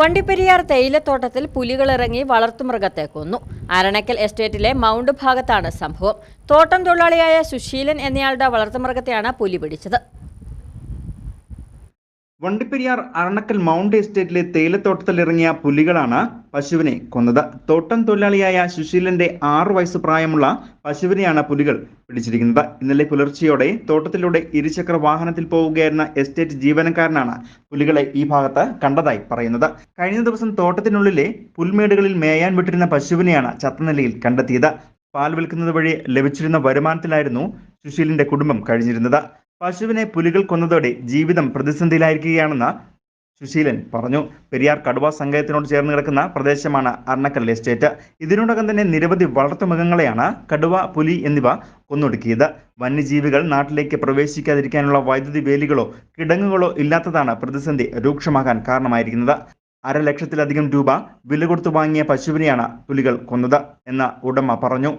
വണ്ടിപ്പെരിയാർ തേയിലത്തോട്ടത്തിൽ പുലികളിറങ്ങി വളർത്തുമൃഗത്തെ കൊന്നു. അരണക്കൽ എസ്റ്റേറ്റിലെ മൗണ്ട് ഭാഗത്താണ് സംഭവം. തോട്ടം തൊഴിലാളിയായ സുശീലൻ എന്നയാളുടെ വളർത്തുമൃഗത്തെയാണ് പുലി പിടിച്ചത്. വണ്ടിപ്പെരിയാർ അരണക്കൽ മൗണ്ട് എസ്റ്റേറ്റിലെ തേയിലത്തോട്ടത്തിൽ ഇറങ്ങിയ പുലികളാണ് പശുവിനെ കൊന്നത്. തോട്ടം തൊഴിലാളിയായ സുശീലന്റെ ആറു വയസ്സ് പ്രായമുള്ള പശുവിനെയാണ് പുലികൾ പിടിച്ചിരിക്കുന്നത്. ഇന്നലെ പുലർച്ചെയോടെ തോട്ടത്തിലൂടെ ഇരുചക്ര വാഹനത്തിൽ പോവുകയായിരുന്ന എസ്റ്റേറ്റ് ജീവനക്കാരനാണ് പുലികളെ ഈ ഭാഗത്ത് കണ്ടതായി പറയുന്നത്. കഴിഞ്ഞ ദിവസം തോട്ടത്തിനുള്ളിലെ പുൽമേടുകളിൽ മേയാൻ വിട്ടിരുന്ന പശുവിനെയാണ് ചത്തനിലയിൽ കണ്ടെത്തിയത്. പാൽ വിൽക്കുന്നത് വഴി ലഭിച്ചിരുന്ന വരുമാനത്തിലായിരുന്നു സുശീലിന്റെ കുടുംബം കഴിഞ്ഞിരുന്നത്. പശുവിനെ പുലികൾ കൊന്നതോടെ ജീവിതം പ്രതിസന്ധിയിലായിരിക്കുകയാണെന്ന് സുശീലൻ പറഞ്ഞു. പെരിയാർ കടുവ സങ്കേതത്തിനോട് ചേർന്ന് കിടക്കുന്ന പ്രദേശമാണ് അർണക്കൽ എസ്റ്റേറ്റ് ഇതിനോടകം തന്നെ നിരവധി വളർത്തുമൃഗങ്ങളെയാണ് കടുവ പുലി എന്നിവ കൊന്നൊടുക്കിയത്. വന്യജീവികൾ നാട്ടിലേക്ക് പ്രവേശിക്കാതിരിക്കാനുള്ള വൈദ്യുതി വേലികളോ കിടങ്ങുകളോ ഇല്ലാത്തതാണ് പ്രതിസന്ധി രൂക്ഷമാകാൻ കാരണമായിരിക്കുന്നത്. അര ലക്ഷത്തിലധികം രൂപ വില കൊടുത്തു വാങ്ങിയ പശുവിനെയാണ് പുലികൾ കൊന്നത് എന്ന് ഉടമ പറഞ്ഞു.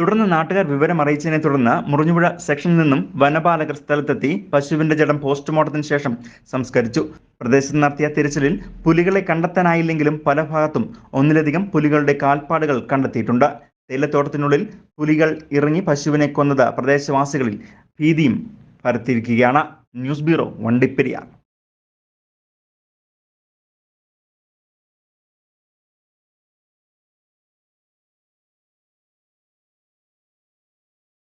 തുടർന്ന് നാട്ടുകാർ വിവരം അറിയിച്ചതിനെ തുടർന്ന് മുറിഞ്ഞുപുഴ സെക്ഷനിൽ നിന്നും വനപാലകർ സ്ഥലത്തെത്തി പശുവിന്റെ ജഡം പോസ്റ്റ്മോർട്ടത്തിന് ശേഷം സംസ്കരിച്ചു. പ്രദേശത്ത് നടത്തിയ തിരച്ചിലിൽ പുലികളെ കണ്ടെത്താനായില്ലെങ്കിലും പല ഭാഗത്തും ഒന്നിലധികം പുലികളുടെ കാൽപ്പാടുകൾ കണ്ടെത്തിയിട്ടുണ്ട്. തേയിലത്തോട്ടത്തിനുള്ളിൽ പുലികൾ ഇറങ്ങി പശുവിനെ കൊന്നത് പ്രദേശവാസികളിൽ ഭീതിയും പരത്തിയിരിക്കുകയാണ്. News bureau Vandiperiyar.